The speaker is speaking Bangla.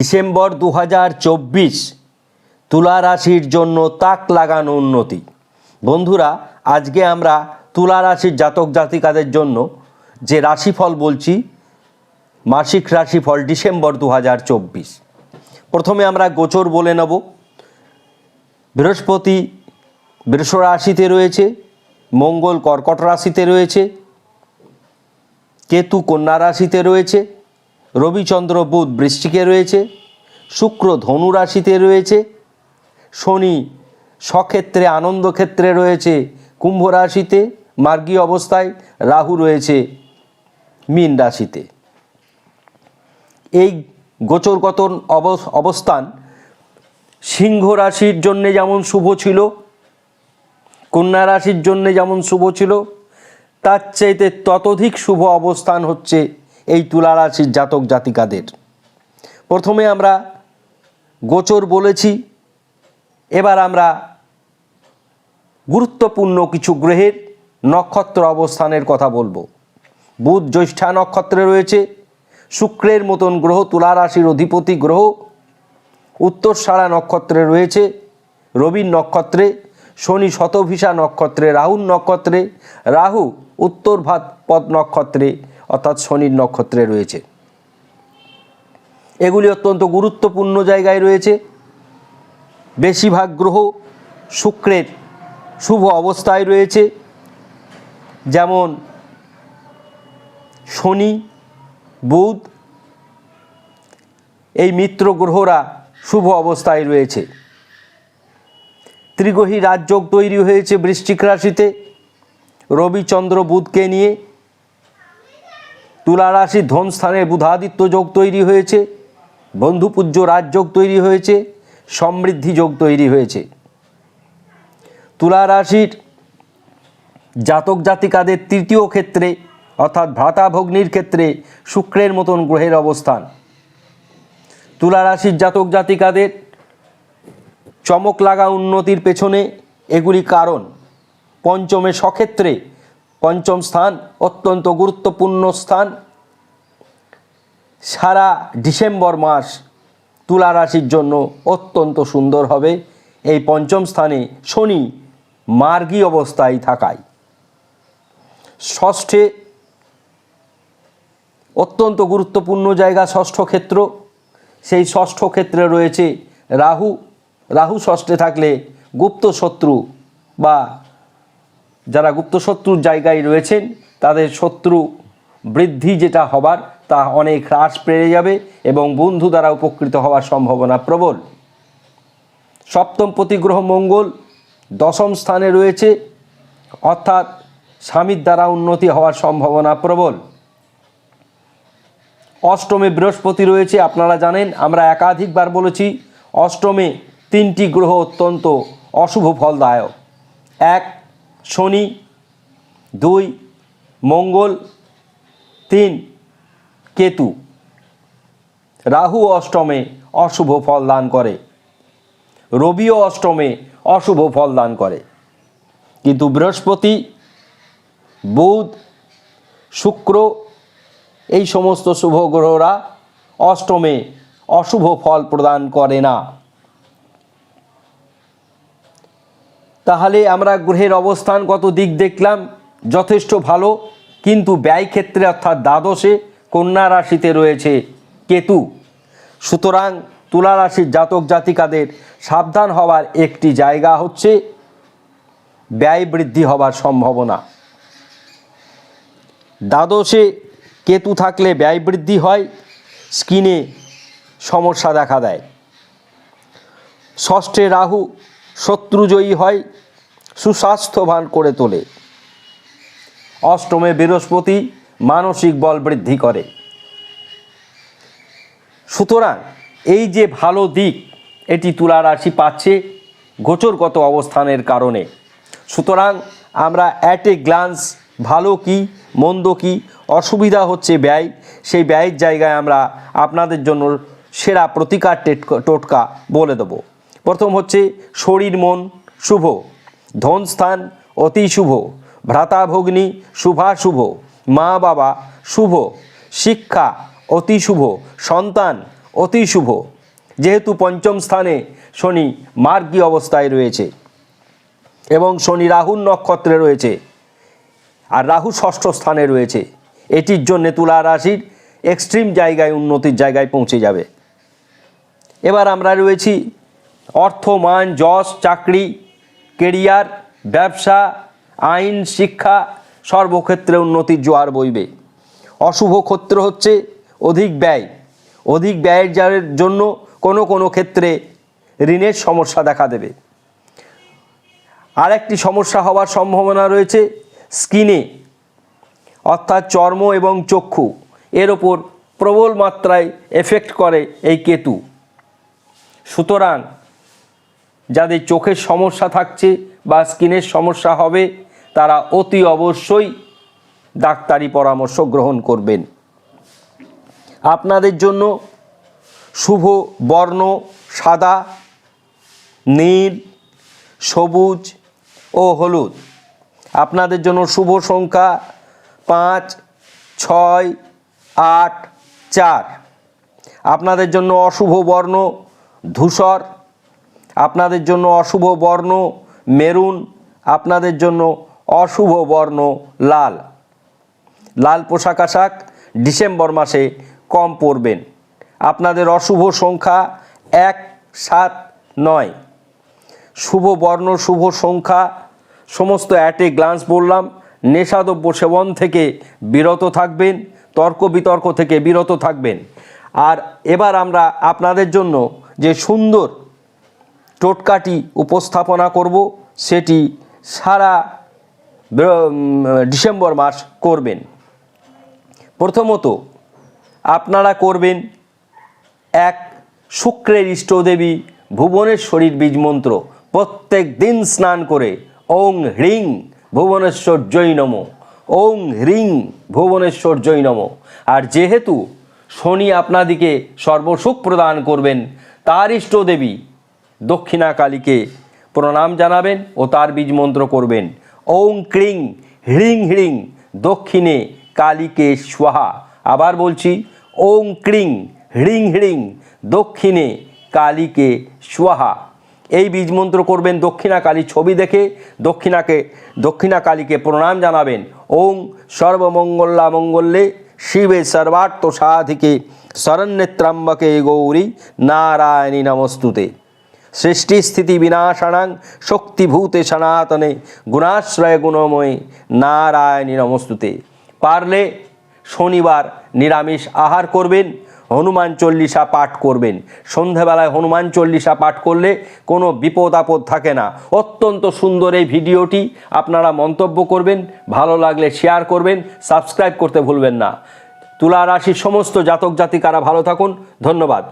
ডিসেম্বর দু হাজার চব্বিশ তুলা রাশির জন্য তাক লাগানো উন্নতি। বন্ধুরা, আজকে আমরা তুলা রাশির জাতক জাতিকাদের জন্য যে রাশিফল বলছি, মাসিক রাশিফল ডিসেম্বর দু হাজার চব্বিশ। প্রথমে আমরা গোচর বলে নেব। বৃহস্পতি বৃষ রাশিতে রয়েছে, মঙ্গল কর্কট রাশিতে রয়েছে, কেতু কন্যা রাশিতে রয়েছে রবিচন্দ্র বুধ বৃষ্টিকে রয়েছে, শুক্র ধনু রাশিতে রয়েছে, শনি সক্ষেত্রে আনন্দ ক্ষেত্রে রয়েছে, কুম্ভ রাশিতে মার্গী অবস্থায় রাহু রয়েছে মীন রাশিতে। এই গোচরগত অব- অবস্থান সিংহ রাশির জন্যে যেমন শুভ ছিল, কন্যা রাশির জন্যে যেমন শুভ ছিল, তার চাইতে ততোধিক শুভ অবস্থান হচ্ছে এই তুলা রাশির জাতক জাতিকাদের। প্রথমে আমরা গোচর বলেছি, এবার আমরা গুরুত্বপূর্ণ কিছু গ্রহের নক্ষত্র অবস্থানের কথা বলব। বুধ জ্যৈষ্ঠা নক্ষত্রে রয়েছে, শুক্রের মতন গ্রহ তুলা রাশির অধিপতি গ্রহ, উত্তরসারা নক্ষত্রে রয়েছে, রবির নক্ষত্রে, শনি শতভিসা নক্ষত্রে, রাহুর নক্ষত্রে, রাহু উত্তর ভাত পদ নক্ষত্রে অর্থাৎ শনির নক্ষত্রে রয়েছে। এগুলি অত্যন্ত গুরুত্বপূর্ণ জায়গায় রয়েছে। বেশিরভাগ গ্রহ শুক্রের শুভ অবস্থায় রয়েছে। যেমন শনি, বুধ, এই মিত্র গ্রহরা শুভ অবস্থায় রয়েছে। ত্রিগ্রহী রাজযোগ তৈরি হয়েছে বৃশ্চিক রাশিতে। রবিচন্দ্র বুধকে নিয়ে তুলা রাশির ধন স্থানে বুধাদিত্য যোগ তৈরি হয়েছে, বন্ধুপূজ্য রাজযোগ তৈরি হয়েছে, সমৃদ্ধি যোগ তৈরি হয়েছে। তুলা রাশির জাতক জাতিকাদের তৃতীয় ক্ষেত্রে, অর্থাৎ ভ্রাতা ভগ্নির ক্ষেত্রে শুক্রের মতন গ্রহের অবস্থান। তুলা রাশির জাতক জাতিকাদের চমক লাগা উন্নতির পেছনে এগুলি কারণ। পঞ্চমে সক্ষেত্রে পঞ্চম স্থান, অত্যন্ত গুরুত্বপূর্ণ স্থান। সারা ডিসেম্বর মাস তুলা রাশির জন্য অত্যন্ত সুন্দর হবে। এই পঞ্চম স্থানে শনি মার্গী অবস্থায় থাকায়। ষষ্ঠে অত্যন্ত গুরুত্বপূর্ণ জায়গা ষষ্ঠ ক্ষেত্র। সেই ষষ্ঠ ক্ষেত্রে রয়েছে রাহু। রাহু ষষ্ঠে থাকলে গুপ্ত শত্রু বা যারা গুপ্ত শত্রুর জায়গায় রয়েছেন, তাদের শত্রু বৃদ্ধি যেটা হবার, তা অনেক হ্রাস পেয়ে যাবে এবং বন্ধু দ্বারা উপকৃত হওয়ার সম্ভাবনা প্রবল। সপ্তম প্রতিগ্রহ মঙ্গল দশম স্থানে রয়েছে, অর্থাৎ স্বামীর দ্বারা উন্নতি হওয়ার সম্ভাবনা প্রবল। অষ্টমে বৃহস্পতি রয়েছে, আপনারা জানেন, আমরা একাধিকবার বলেছি, অষ্টমে তিনটি গ্রহ অত্যন্ত অশুভ ফলদায়ক। এক শনি, দুই, মঙ্গল, তিন, কেতু। রাহু অষ্টমে অশুভ ফল দান করে। রবিও অষ্টমে অশুভ ফল দান করে। কিন্তু বৃহস্পতি, বুধ, শুক্র এই সমস্ত শুভ গ্রহরা অষ্টমে অশুভ ফল প্রদান করে না। তাহলে আমরা গ্রহের অবস্থানগত দিক দেখলাম? যথেষ্ট ভালো, কিন্তু ব্যয় ক্ষেত্রে অর্থাৎ দ্বাদশে কন্যা রাশিতে রয়েছে কেতু। সুতরাং তুলা রাশির জাতক জাতিকাদের সাবধান হওয়ার একটি জায়গা হচ্ছে ব্যয় বৃদ্ধি হবার সম্ভাবনা। দ্বাদশে কেতু থাকলে ব্যয় বৃদ্ধি হয় স্কিনে সমস্যা দেখা দেয়। ষষ্ঠে রাহু শত্রুজয়ী হয় সুস্বাস্থ্যবান করে তোলে। অষ্টমে বৃহস্পতি মানসিক বল বৃদ্ধি করে। সুতরাং এই যে ভালো দিক, এটি তুলা রাশি পাচ্ছে গোচরগত অবস্থানের কারণে। সুতরাং আমরা অ্যাট এ গ্লান্স ভালো কি, মন্দ কি, অসুবিধা হচ্ছে ব্যয়, সেই ব্যয়ের জায়গায় আমরা আপনাদের জন্য সেরা প্রতিকার টেটক- টোটকা বলে দেবো। প্রথম হচ্ছে শরীর মন শুভ। ধন স্থান অতি শুভ। ভ্রাতা ভগ্নী শুভাশুভ মা বাবা শুভ। শিক্ষা অতি শুভ। সন্তান অতি শুভ। যেহেতু পঞ্চম স্থানে শনি মার্গী অবস্থায় রয়েছে এবং শনি রাহুর নক্ষত্রে রয়েছে আর রাহু ষষ্ঠ স্থানে রয়েছে। এটির জন্য তুলা রাশির এক্সট্রিম জায়গায় উন্নতির জায়গায় পৌঁছে যাবে। এবার আমরা রয়েছি অর্থ, মান, যশ, চাকরি কেরিয়ার, ব্যবসা, আইন, শিক্ষা সর্বক্ষেত্রে উন্নতির জোয়ার বইবে। অশুভ ক্ষেত্র হচ্ছে অধিক ব্যয়। অধিক ব্যয়ের যার জন্য কোনো কোনো ক্ষেত্রে ঋণের সমস্যা দেখা দেবে। আরেকটি সমস্যা হওয়ার সম্ভাবনা রয়েছে স্কিনে, অর্থাৎ চর্ম এবং চক্ষু। এর ওপর প্রবল মাত্রায় এফেক্ট করে এই কেতু। সুতরাং যাদের চোখের সমস্যা থাকছে বা স্কিনের সমস্যা হবে, তারা অতি অবশ্যই ডাক্তারি পরামর্শ গ্রহণ করবেন। আপনাদের জন্য শুভ বর্ণ, সাদা, নীল, সবুজ ও হলুদ। আপনাদের জন্য শুভ সংখ্যা পাঁচ, ছয়, আট, চার। আপনাদের জন্য অশুভ বর্ণ, ধূসর আপনাদের জন্য অশুভ বর্ণ মেরুন, আপনাদের জন্য অশুভ বর্ণ লাল। লাল পোশাক আশাক ডিসেম্বর মাসে কম পরবেন। আপনাদের অশুভ সংখ্যা এক, সাত, নয়। শুভ বর্ণ, শুভ সংখ্যা, সমস্ত অ্যাটে গ্লান্স বললাম নেশাদ্রব্য সেবন থেকে বিরত থাকবেন, তর্ক বিতর্ক থেকে বিরত থাকবেন। আর এবার আমরা আপনাদের জন্য যে সুন্দর টোটকাটি উপস্থাপনা করব, সেটি সারা ডিসেম্বর মাস করবেন। প্রথমত, আপনারা করবেন এক শুক্রের ইষ্টদেবী ভুবনেশ্বরীর বীজ মন্ত্র প্রত্যেক দিন স্নান করে ওং হ্রিং ভুবনেশ্বর জৈ নম। ওং হ্রিং ভুবনেশ্বর জৈ নম। আর যেহেতু শনি আপনাদিকে সর্বসুখ প্রদান করবেন, তার ইষ্টদেবী দক্ষিণা কালীকে প্রণাম জানাবেন ও তার বীজ মন্ত্র করবেন। ওং ক্রিং, হ্রিং হ্রিং, দক্ষিণে কালীকে স্বাহা। আবার বলছি, ওং ক্রিং, হ্রিং হ্রিং, দক্ষিণে কালীকে স্বাহা। এই বীজ মন্ত্র করবেন দক্ষিণা কালী ছবি দেখে দক্ষিণাকে দক্ষিণা কালীকে প্রণাম জানাবেন। ওং সর্বমঙ্গলা মঙ্গলে শিবে সর্বার্থ সাধিকে শরণ্যত্রম্বকে গৌরী নারায়ণী নমস্তুতে। সৃষ্টি স্থিতি বিনাশানাং শক্তিভূতে সনাতনে গুণাশ্রয় গুণময় নারায়ণী নমস্তুতে পারলে শনিবার নিরামিষ আহার করবেন, হনুমান চল্লিশা পাঠ করবেন। সন্ধেবেলায় হনুমান চল্লিশা পাঠ করলে কোনো বিপদ আপদ থাকে না। অত্যন্ত সুন্দর এই ভিডিওটি আপনারা মন্তব্য করবেন, ভালো লাগলে শেয়ার করবেন সাবস্ক্রাইব করতে ভুলবেন না। তুলা রাশির সমস্ত জাতক জাতিকারা ভালো থাকুন, ধন্যবাদ।